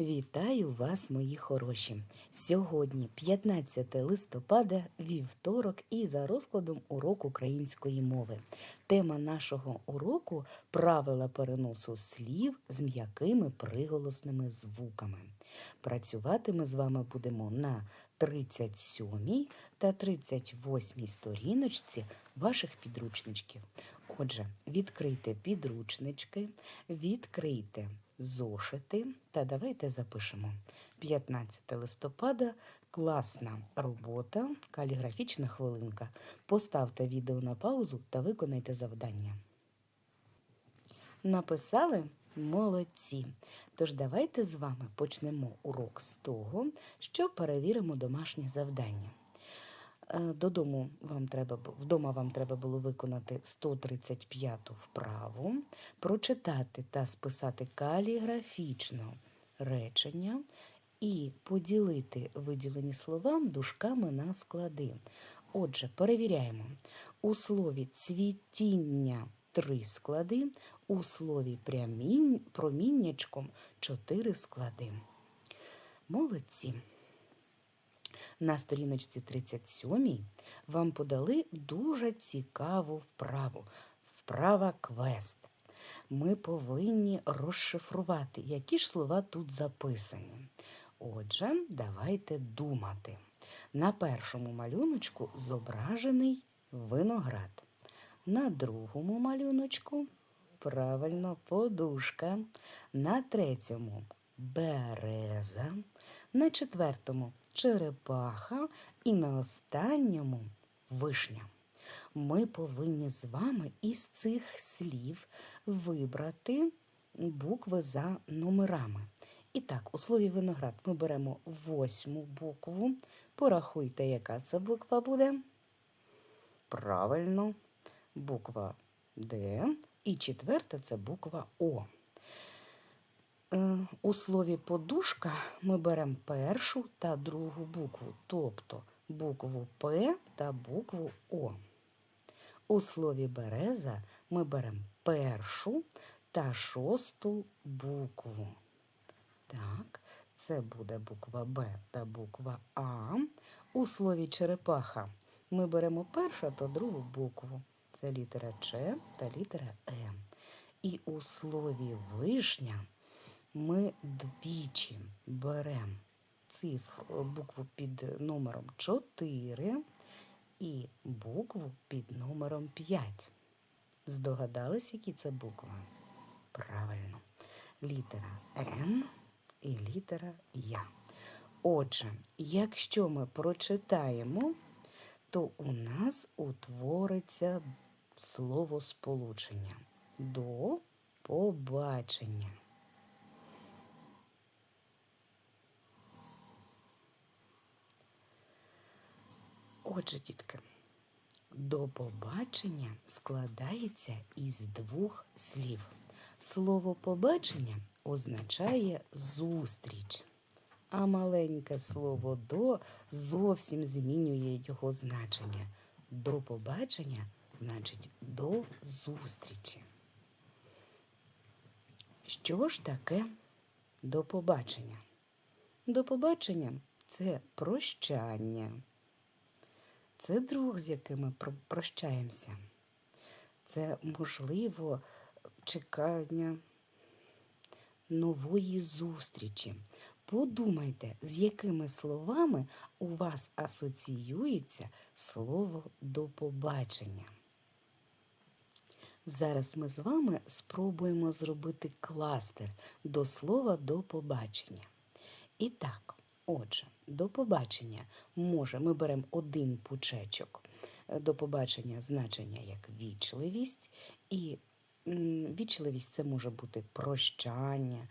Вітаю вас, мої хороші! Сьогодні 15 листопада, вівторок, і за розкладом урок української мови. Тема нашого уроку правила переносу слів з м'якими приголосними звуками. Працювати ми з вами будемо на 37 та 38 сторіночці ваших підручничків. Отже, відкрийте підручнички, відкрийте зошити та давайте запишемо. 15 листопада класна робота, каліграфічна хвилинка. Поставте відео на паузу та виконайте завдання. Написали молодці. Тож давайте з вами почнемо урок з того, що перевіримо домашнє завдання. Е, Додому вам треба вдома вам треба було виконати 135 вправу, прочитати та списати каліграфічно речення і поділити виділені слова дужками на склади. Отже, перевіряємо. У слові цвітіння три склади, у слові проміннячком чотири склади. Молодці. На сторіночці 37 вам подали дуже цікаву вправу. Вправа квест. Ми повинні розшифрувати, які ж слова тут записані. Отже, давайте думати. На першому малюночку зображений виноград. На другому малюночку правильно подушка. На третьому береза. На четвертому черепаха. І на останньому вишня. Ми повинні з вами із цих слів вибрати букви за номерами. І так, у слові виноград ми беремо восьму букву. Порахуйте, яка це буква буде. Правильно, буква Д. І четверта це буква О. Е, У слові подушка ми беремо першу та другу букву, тобто букву П та букву О. У слові береза ми беремо першу та шосту букву. Так, це буде буква Б та буква А. У слові черепаха ми беремо першу та другу букву. Це літера Ч та літера Е. І у слові вишня ми двічі беремо цифру, букву під номером 4 і букву під номером 5. Здогадались, які це букви? Правильно. Літера Н і літера Я. Отже, якщо ми прочитаємо, то у нас утвориться словосполучення до побачення. Отже, дітки, до побачення складається із двох слів. Слово побачення означає зустріч, а маленьке слово до зовсім змінює його значення. До побачення значить до зустрічі. Що ж таке до побачення? До побачення це прощання. Це друг, з яким ми прощаємося. Це, можливо, чекання нової зустрічі. Подумайте, з якими словами у вас асоціюється слово до побачення. Зараз ми з вами спробуємо зробити кластер до слова до побачення. І так, отже, до побачення може ми беремо один пучечок. Е, До побачення значення як вічливість, і вічливість це може бути прощання,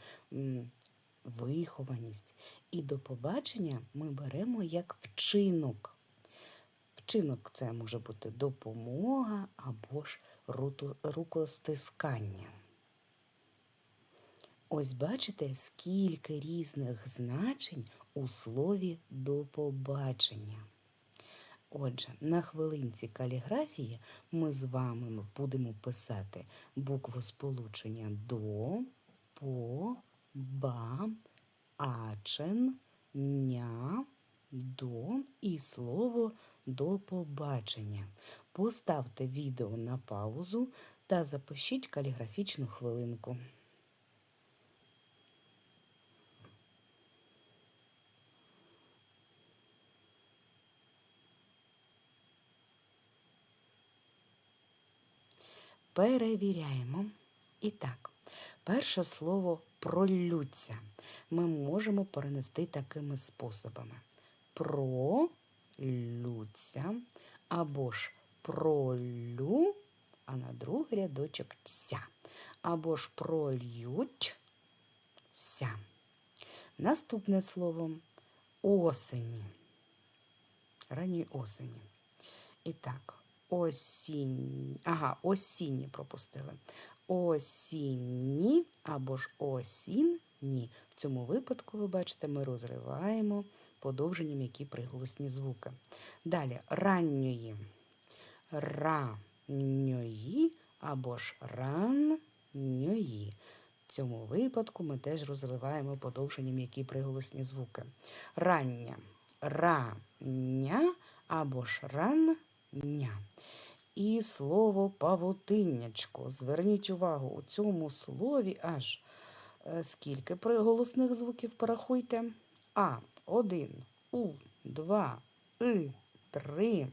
вихованість. І до побачення ми беремо як вчинок. Вчинок це може бути допомога або ж рукостискання. Ось бачите, скільки різних значень у слові до побачення. Отже, на хвилинці каліграфії ми з вами будемо писати букву сполучення до, по, ба, ачен, ня, до і слово до побачення. Поставте відео на паузу та запишіть каліграфічну хвилинку. Перевіряємо. І так, перше слово пролються ми можемо перенести такими способами: пролються або ж пролю, а на другий рядочок ся, або ж прольють ся. Наступне слово осені. Ранньої осені. І так, осінь. Ага, осінні пропустили. Осінні або ж осінні. В цьому випадку, ви бачите, ми розриваємо подовжені м'які приголосні звуки. Далі ранньої. Ранньої або ж ранньої. В цьому випадку ми теж розриваємо подовжені м'які приголосні звуки. Рання, рання або ж рання. І слово павутиннячко. Зверніть увагу, у цьому слові аж е, скільки приголосних звуків порахуйте. А, один, У, два, И, три,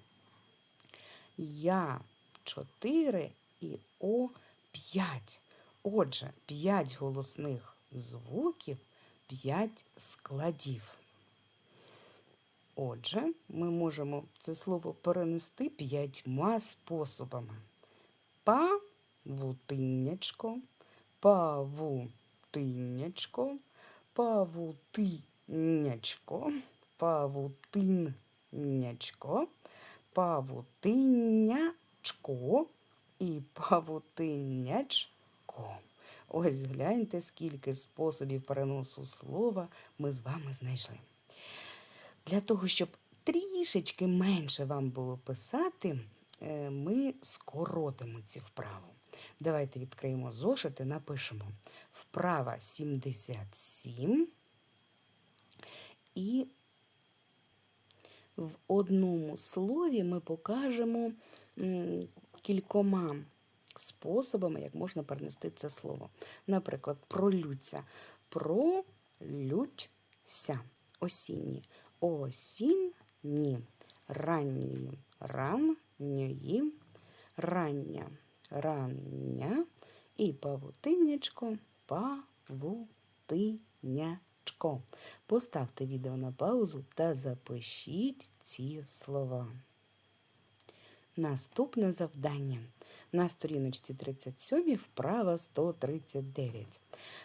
Я, чотири і О п'ять. Отже, п'ять голосних звуків, п'ять складів. Отже, ми можемо це слово перенести п'ятьма способами. Павутиннячко, павутиннячко, павутиннячко, павутиннячко, павутиннячко і павутиннячко. Ось гляньте, скільки способів переносу слова ми з вами знайшли. Для того, щоб трішечки менше вам було писати, е, ми скоротимо ці вправи. Давайте відкриємо зошит і напишемо вправа 77. І в одному слові ми покажемо кількома способами, як можна перенести це слово. Наприклад, пролються. Пролються. Осінні осінні, ранньої, ранньої, рання, рання і павутиннячко, павутинячко. Поставте відео на паузу та запишіть ці слова. Наступне завдання. На сторіночці 37 вправа 139.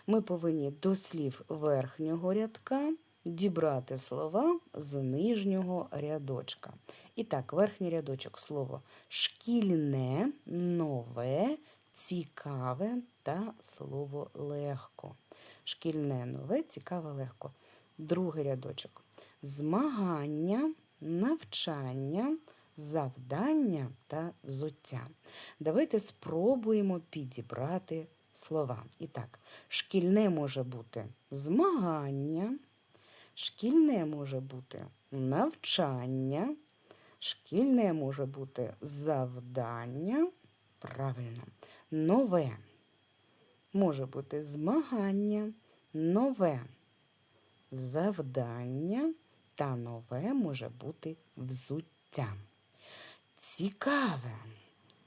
Ми повинні до слів верхнього рядка дібрати слова з нижнього рядочка. І так, верхній рядочок слово шкільне, нове, цікаве та слово легко. Шкільне нове, цікаве, легко. Другий рядочок. Змагання, навчання, завдання та взуття. Давайте спробуємо підібрати слова. І так, шкільне може бути змагання. Шкільне може бути навчання, шкільне може бути завдання. Правильно, нове може бути змагання, нове завдання та нове може бути взуття. Цікаве.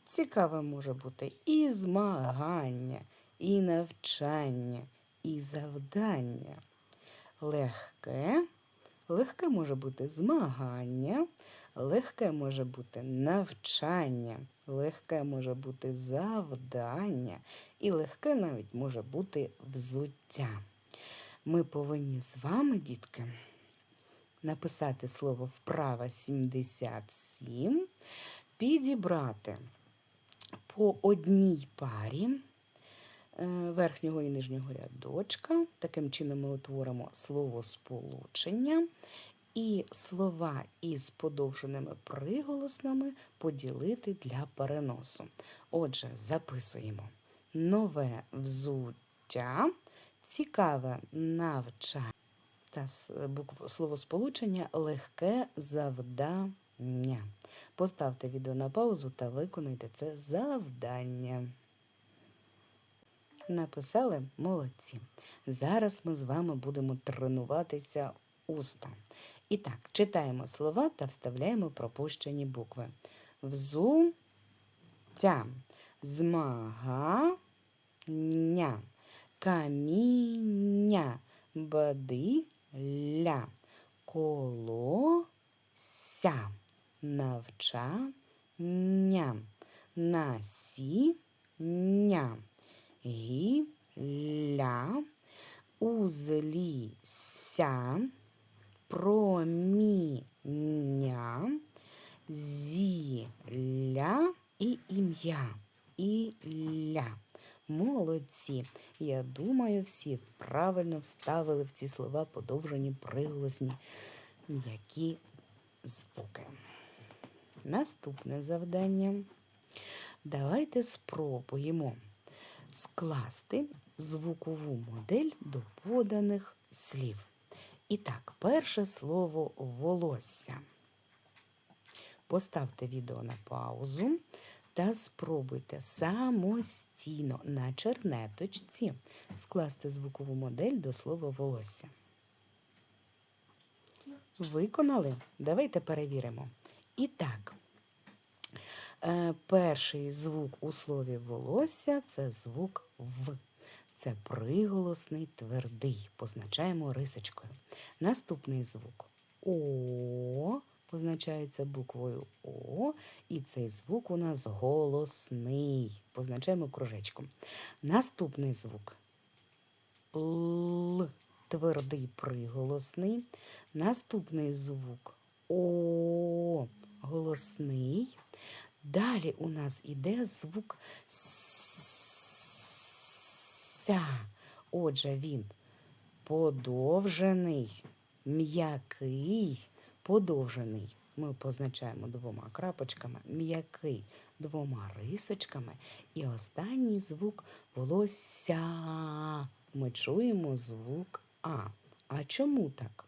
Цікаве може бути і змагання, і навчання, і завдання легке. Легке може бути змагання, легке може бути навчання, легке може бути завдання, і легке навіть може бути взуття. Ми повинні з вами, дітки, написати слово вправа 77, підібрати по одній парі. Е, верхнього і нижнього рядочка. Таким чином ми утворимо словосполучення і слова із подовженими приголосними поділити для переносу. Отже, записуємо нове взуття, цікаве навчання. та словосполучення легке завдання. Поставте відео на паузу та виконайте це завдання. Написали молодці. Зараз ми з вами будемо тренуватися усно. І так, читаємо слова та вставляємо пропущені букви. Взуття, змагання, каміння, бадилля, колося, навчання, насіння, гілля, узліся, проміння, зілля і ім'я. Ілля. Молодці. Я думаю, всі правильно вставили в ці слова подовжені приголосні м'які звуки. Наступне завдання. Давайте спробуємо скласти звукову модель до поданих слів. І так, перше слово волосся. Поставте відео на паузу та спробуйте самостійно на чернеточці скласти звукову модель до слова волосся. Виконали? Давайте перевіримо. І так, перший звук у слові волосся це звук В. Це приголосний твердий. Позначаємо рисочкою. Наступний звук О позначається буквою О, і цей звук у нас голосний. Позначаємо кружечком. Наступний звук Л, твердий приголосний. Наступний звук О, голосний. Далі у нас іде звук ся. Отже, він подовжений, м'який, подовжений. Ми позначаємо двома крапочками, м'який двома рисочками. І останній звук волосся. Ми чуємо звук А. А чому так?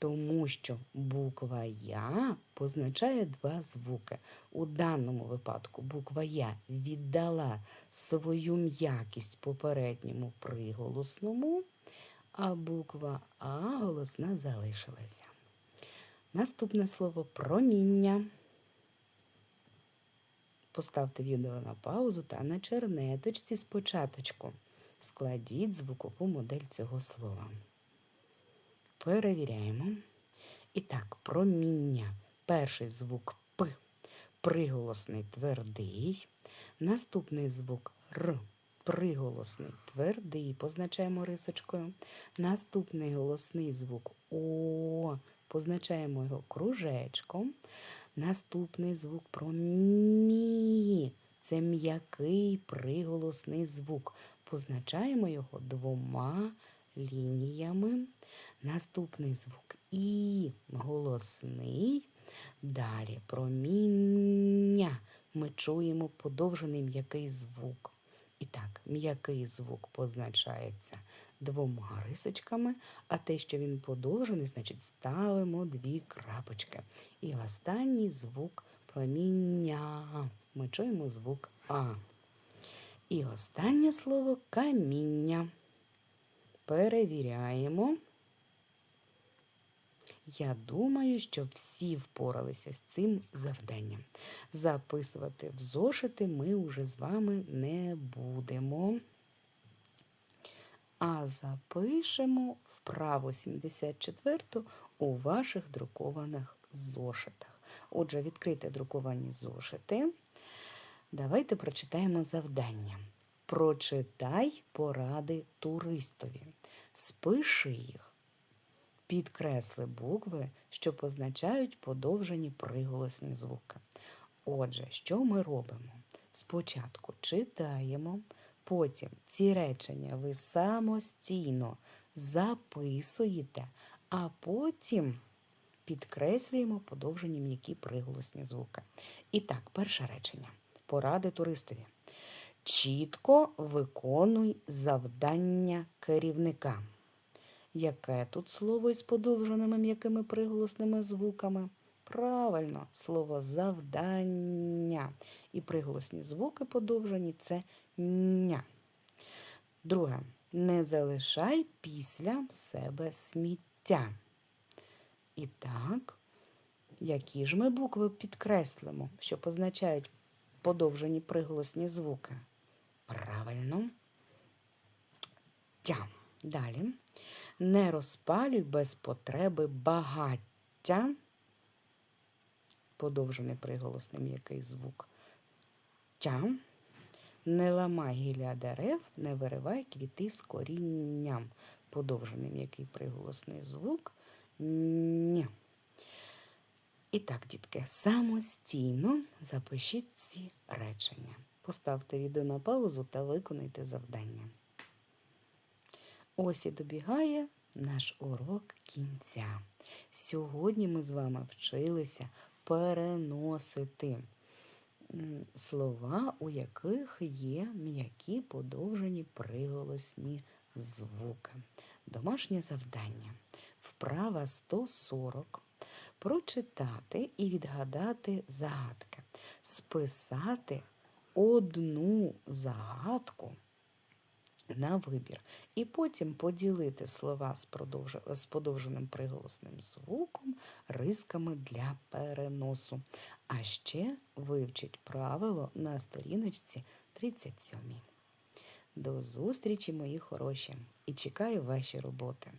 Тому що буква Я позначає два звуки. У даному випадку буква Я віддала свою м'якість попередньому приголосному, а буква А голосна залишилася. Наступне слово проміння. Поставте відео на паузу та на чернеточці спочатку. Складіть звукову модель цього слова. Перевіряємо. І так, проміння. Перший звук П. Приголосний твердий. Наступний звук Р. Приголосний твердий. Позначаємо рисочкою. Наступний голосний звук О. Позначаємо його кружечком. Наступний звук промі. Це м'який приголосний звук. Позначаємо його двома лініями. Наступний звук І голосний. Далі проміння. Ми чуємо подовжений м'який звук. І так, м'який звук позначається двома рисочками, а те, що він подовжений, значить ставимо дві крапочки. І останній звук проміння. Ми чуємо звук А. І останнє слово каміння. Перевіряємо. Я думаю, що всі впоралися з цим завданням. Записувати в зошити ми вже з вами не будемо. А запишемо вправо 74 у ваших друкованих зошитах. Отже, відкрите друковані зошити. Давайте прочитаємо завдання. Прочитай поради туристові. Спиши їх. Підкресли букви, що позначають подовжені приголосні звуки. Отже, що ми робимо? Спочатку читаємо, потім ці речення ви самостійно записуєте, а потім підкреслюємо подовжені м'які приголосні звуки. І так, перше речення. Поради туристові. Чітко виконуй завдання керівника. Яке тут слово із подовженими м'якими приголосними звуками? Правильно, слово завдання. І приголосні звуки подовжені це ня. Друге. Не залишай після себе сміття. І так, які ж ми букви підкреслимо, що позначають подовжені приголосні звуки? Правильно. Тя. Далі. Не розпалюй без потреби багаття. Подовжений приголосний м'який звук. Тя. Не ламай гілля дерев, не виривай квіти з корінням. Подовжений м'який приголосний звук. Ня. І так, дітки, самостійно запишіть ці речення. Поставте відео на паузу та виконайте завдання. Ось і добігає наш урок кінця. Сьогодні ми з вами вчилися переносити слова, у яких є м'які подовжені приголосні звуки. Домашнє завдання. Вправа 140. Прочитати і відгадати загадки. Списати одну загадку на вибір. І потім поділити слова з, подовженим приголосним звуком рисками для переносу. А ще вивчить правило на сторіночці 37. До зустрічі, мої хороші, і чекаю ваші роботи.